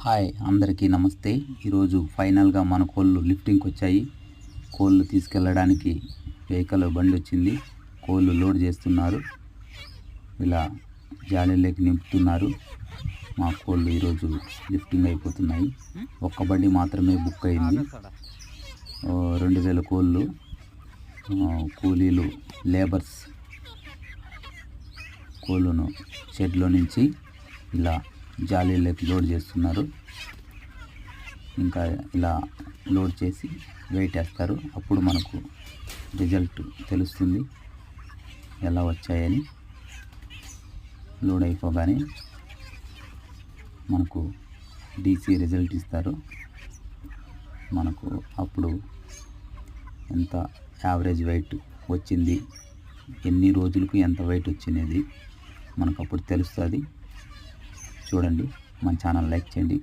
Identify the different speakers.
Speaker 1: Hi అందరికీ నమస్తే. ఈరోజు ఫైనల్గా మన కోళ్ళు లిఫ్టింగ్కి వచ్చాయి. కోళ్ళు తీసుకెళ్ళడానికి వెహికల్ బండి వచ్చింది. కోళ్ళు లోడ్ చేస్తున్నారు. ఇలా జాలీలోకి నింపుతున్నారు. మా కోళ్ళు ఈరోజు లిఫ్టింగ్ అయిపోతున్నాయి. ఒక్క బండి మాత్రమే బుక్ అయింది. రెండు వేల కోళ్ళు కూలీలు లేబర్స్ కోళ్ళను షెడ్లో నుంచి ఇలా జాలీలోకి లోడ్ చేస్తున్నారు. ఇంకా ఇలా లోడ్ చేసి వెయిట్ వేస్తారు. అప్పుడు మనకు రిజల్ట్ తెలుస్తుంది ఎలా వచ్చాయని. లోడ్ అయిపోగానే మనకు డీసీ రిజల్ట్ ఇస్తారు. మనకు అప్పుడు ఎంత యావరేజ్ వెయిట్ వచ్చింది ఎన్ని రోజులకు ఎంత వెయిట్ వచ్చినది మనకు అప్పుడు తెలుస్తుంది. చూడండి. మన ఛానల్ లైక్ చేయండి.